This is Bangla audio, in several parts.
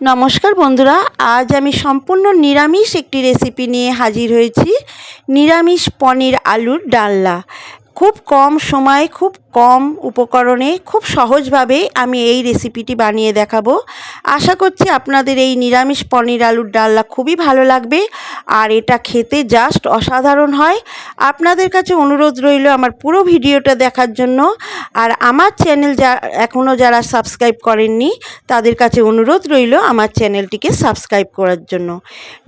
নমস্কার বন্ধুরা, আজ আমি সম্পূর্ণ নিরামিষ একটি রেসিপি নিয়ে হাজির হয়েছি। নিরামিষ পনির আলুর ডালনা। খুব কম সময়, খুব কম উপকরণে, খুব সহজভাবে আমি এই রেসিপিটি বানিয়ে দেখাবো। আশা করছি আপনাদের এই নিরামিষ পনির আলুর ডালনা খুবই ভালো লাগবে। আর এটা খেতে জাস্ট অসাধারণ হয়। আপনাদের কাছে অনুরোধ রইল আমার পুরো ভিডিওটা দেখার জন্য। আর আমার চ্যানেল যা এখনও যারা সাবস্ক্রাইব করেননি, তাদের কাছে অনুরোধ রইল আমার চ্যানেলটিকে সাবস্ক্রাইব করার জন্য।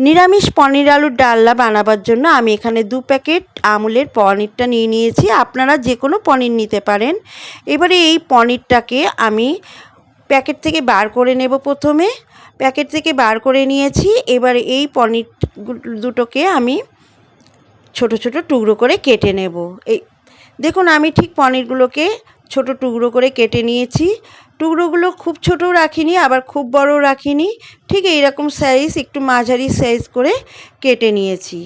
নিরামিষ পনির আলুর ডালনা বানাবার জন্য আমি এখানে দু প্যাকেট আমুলের পনিরটা নিয়ে নিয়েছি। আপনারা যে কোনো পনির নিতে পারেন। এবারে এই পনিরটাকে আমি প্যাকেট থেকে বার করে নেব প্রথমে। প্যাকেট থেকে বার করে নিয়েছি। এবার এই পনির দুটোকে আমি ছোট ছোট টুকরো করে কেটে নেব। এই, দেখুন আমি ঠিক পনিরগুলোকে ছোট টুকরো করে কেটে নিয়েছি। টুকরোগুলো খুব ছোটও রাখিনি, আবার খুব বড়ও রাখিনি। ঠিক এইরকম সাইজ একটু মাঝারি সাইজ করে কেটে নিয়েছি।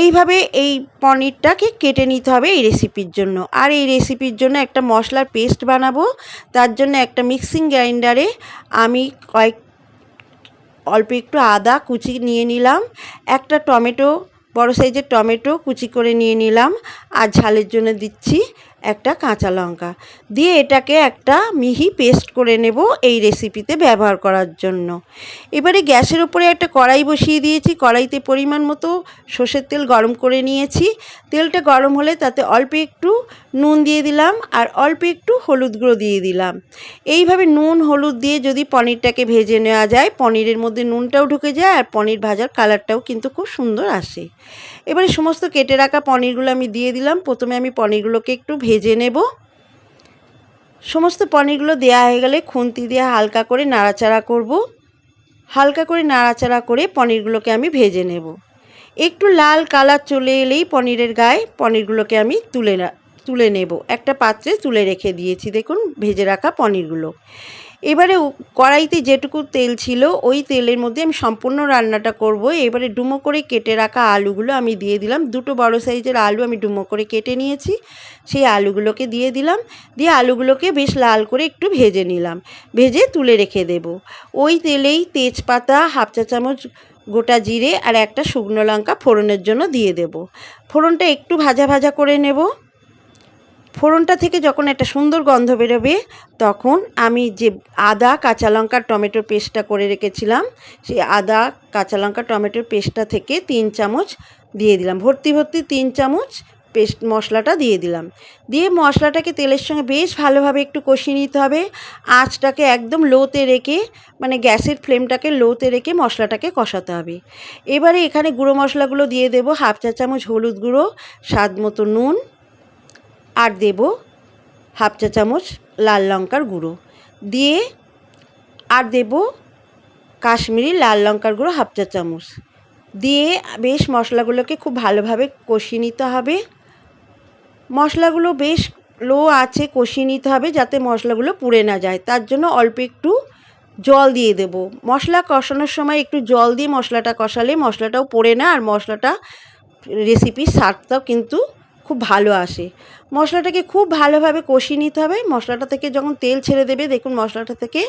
এইভাবে এই পনিরটাকে কেটে নিতে হবে এই রেসিপির জন্য। আর এই রেসিপির জন্য একটা মশলার পেস্ট বানাবো। তার জন্য একটা মিক্সিং গ্রাইন্ডারে আমি কয়েক, অল্প একটু আদা কুচি নিয়ে নিলাম। একটা টমেটো, বড় সাইজের টমেটো কুচি করে নিয়ে নিলাম। আর ঝালের জন্য দিচ্ছি একটা কাঁচা লঙ্কা। দিয়ে এটাকে একটা মিহি পেস্ট করে নেব এই রেসিপিতে ব্যবহার করার জন্য। এবারে গ্যাসের উপরে একটা কড়াই বসিয়ে দিয়েছি। কড়াইতে পরিমাণ মতো সর্ষের তেল গরম করে নিয়েছি। তেলটা গরম হলে তাতে অল্প একটু নুন দিয়ে দিলাম আর অল্প একটু হলুদ গুঁড়ো দিয়ে দিলাম। এইভাবে নুন, হলুদ দিয়ে যদি পনিরটাকে ভেজে নেওয়া যায়, পনিরের মধ্যে নুনটাও ঢুকে যায় আর পনির ভাজার কালারটাও কিন্তু খুব সুন্দর আসে। এবারে সমস্ত কেটে রাখা পনিরগুলো আমি দিয়ে দিলাম। প্রথমে আমি পনিরগুলোকে একটু ভেজে নেব। সমস্ত পনিরগুলো দেওয়া হয়ে গেলে খুন্তি দিয়ে হালকা করে নাড়াচাড়া করব। হালকা করে নাড়াচাড়া করে পনিরগুলোকে আমি ভেজে নেব। একটু লাল কালার চলে এলেই পনিরের গায়ে পনিরগুলোকে আমি তুলে তুলে নেব। একটা পাত্রে তুলে রেখে দিয়েছি, দেখুন, ভেজে রাখা পনিরগুলো। এবারে কড়াইতে যেটুকু তেল ছিল, ওই তেলের মধ্যে আমি সম্পূর্ণ রান্নাটা করব। এবারে ডুমো করে কেটে রাখা আলুগুলো আমি দিয়ে দিলাম। দুটো বড় সাইজের আলু আমি ডুমো করে কেটে নিয়েছি। সেই আলুগুলোকে দিয়ে দিলাম। দিয়ে আলুগুলোকে বেশ লাল করে একটু ভেজে নিলাম। ভেজে তুলে রেখে দেব। ওই তেলেই তেজপাতা, হাফ চা চামচ গোটা জিরে আর একটা শুকনো লঙ্কা ফোড়নের জন্য দিয়ে দেব। ফোড়নটা একটু ভাজা ভাজা করে নেব। ফোড়নটা থেকে যখন একটা সুন্দর গন্ধ বেরোবে, তখন আমি যে আদা, কাঁচা লঙ্কা টমেটোর পেস্টটা করে রেখেছিলাম, সেই আদা, কাঁচা লঙ্কা টমেটোর পেস্টটা থেকে তিন চামচ দিয়ে দিলাম। ভর্তি ভর্তি তিন চামচ পেস্ট মশলাটা দিয়ে দিলাম। দিয়ে মশলাটাকে তেলের সঙ্গে বেশ ভালোভাবে একটু কষিয়ে নিতে হবে। আঁচটাকে একদম লোতে রেখে মানে গ্যাসের ফ্লেমটাকে লোতে রেখে মশলাটাকে কষাতে হবে। এবারে এখানে গুঁড়ো মশলাগুলো দিয়ে দেবো, হাফ চা চামচ হলুদ গুঁড়ো, স্বাদ মতো নুন আর দেব হাফ চা চামচ লাল লঙ্কার গুঁড়ো। দিয়ে আর দেব কাশ্মীরি লাল লঙ্কার গুঁড়ো হাফ চা চামচ। দিয়ে বেশ মশলাগুলোকে খুব ভালোভাবে কষিয়ে নিতে হবে। মশলাগুলো বেশ লো আছে, কষিয়ে নিতে হবে যাতে মশলাগুলো পুড়ে না যায়। তার জন্য অল্প একটু জল দিয়ে দেব। মশলা কষানোর সময় একটু জল দিয়ে মশলাটা কষালে মশলাটাও পড়ে না আর মশলাটা রেসিপির স্বাদটাও কিন্তু খুব ভালো আসে। মশলাটাকে খুব ভালোভাবে কষিয়ে নিতে হবে। মশলাটা থেকে যখন তেল ছেড়ে দেবে, দেখুন মশলাটা থেকে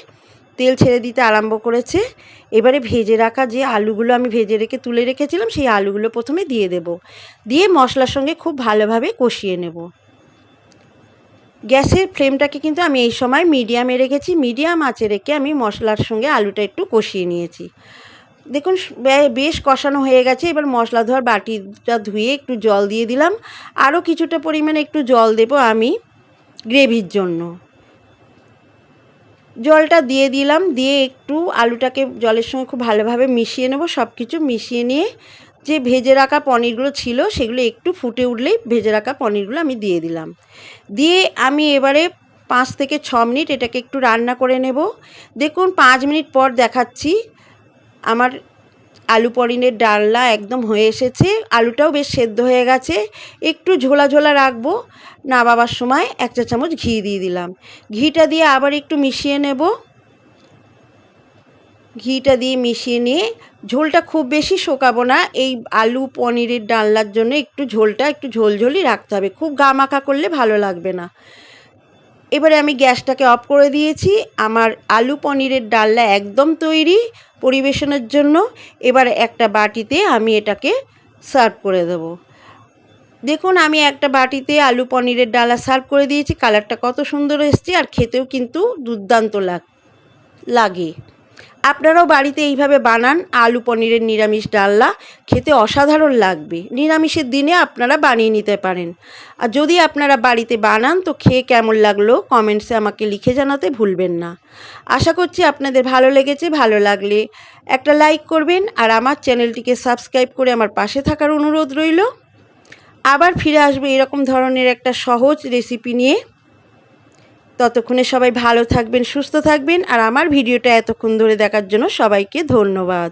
তেল ছেড়ে দিতে আরম্ভ করেছে। এবারে ভেজে রাখা যে আলুগুলো আমি ভেজে রেখে তুলে রেখেছিলাম, সেই আলুগুলো প্রথমে দিয়ে দেব। দিয়ে মশলার সঙ্গে খুব ভালোভাবে কষিয়ে নেব। গ্যাসের ফ্লেমটাকে কিন্তু আমি এই সময় মিডিয়ামে রেখেছি। মিডিয়াম আঁচে রেখে আমি মশলার সঙ্গে আলুটা একটু কষিয়ে নিয়েছি। দেখুন বেশ কষানো হয়ে গেছে। এবার মশলা ধোয়ার বাটিটা ধুয়ে একটু জল দিয়ে দিলাম। আরও কিছুটা পরিমাণে একটু জল দেব আমি গ্রেভির জন্য। জলটা দিয়ে দিলাম, দিয়ে একটু আলুটাকে জলের সঙ্গে খুব ভালোভাবে মিশিয়ে নেব। সব কিছু মিশিয়ে নিয়ে যে ভেজে রাখা পনিরগুলো ছিল, সেগুলো একটু ফুটে উঠলেই ভেজে রাখা পনিরগুলো আমি দিয়ে দিলাম। দিয়ে আমি এবারে পাঁচ থেকে ছ মিনিট এটাকে একটু রান্না করে নেব। দেখুন, পাঁচ মিনিট পর দেখাচ্ছি। আমার আলু পনিরের ডালনা একদম হয়ে এসেছে। আলুটাও বেশ সেদ্ধ হয়ে গেছে। একটু ঝোলা ঝোলা রাখব। নাবাবার সময় এক চা চামচ ঘি দিয়ে দিলাম। ঘিটা দিয়ে আবার একটু মিশিয়ে নেব। ঘিটা দিয়ে মিশিয়ে নিয়ে ঝোলটা খুব বেশি শোকাবো না। এই আলু পনিরের ডালনার জন্য একটু ঝোলটা একটু ঝোলঝোলই রাখতে হবে। খুব গা মাখা করলে ভালো লাগবে না। এবারে আমি গ্যাসটাকে অফ করে দিয়েছি। আমার আলু পনিরের ডালনা একদম তৈরি পরিবেশনের জন্য। এবার একটা বাটিতে আমি এটাকে সার্ভ করে দেব। দেখুন, আমি একটা বাটিতে আলু পনিরের ডালা সার্ভ করে দিয়েছি। কালারটা কত সুন্দর এসছে আর খেতেও কিন্তু দুর্দান্ত লাগ, লাগে। আপনারাও বাড়িতে এইভাবে বানান আলু পনিরের নিরামিষ ডালনা, খেতে অসাধারণ লাগবে। নিরামিষের দিনে আপনারা বানিয়ে নিতে পারেন। আর যদি আপনারা বাড়িতে বানান, তো খেয়ে কেমন লাগল কমেন্টসে আমাকে লিখে জানাতে ভুলবেন না। আশা করছি আপনাদের ভালো লেগেছে, ভালো লাগলে একটা লাইক করবেন আর আমার চ্যানেলটিকে সাবস্ক্রাইব করে আমার পাশে থাকার অনুরোধ রইল। আবার ফিরে আসবে এরকম ধরনের একটা সহজ রেসিপি নিয়ে। ততক্ষণে সবাই ভালো থাকবেন, সুস্থ থাকবেন, আর আমার ভিডিওটা এতক্ষণ ধরে দেখার জন্য সবাইকে ধন্যবাদ।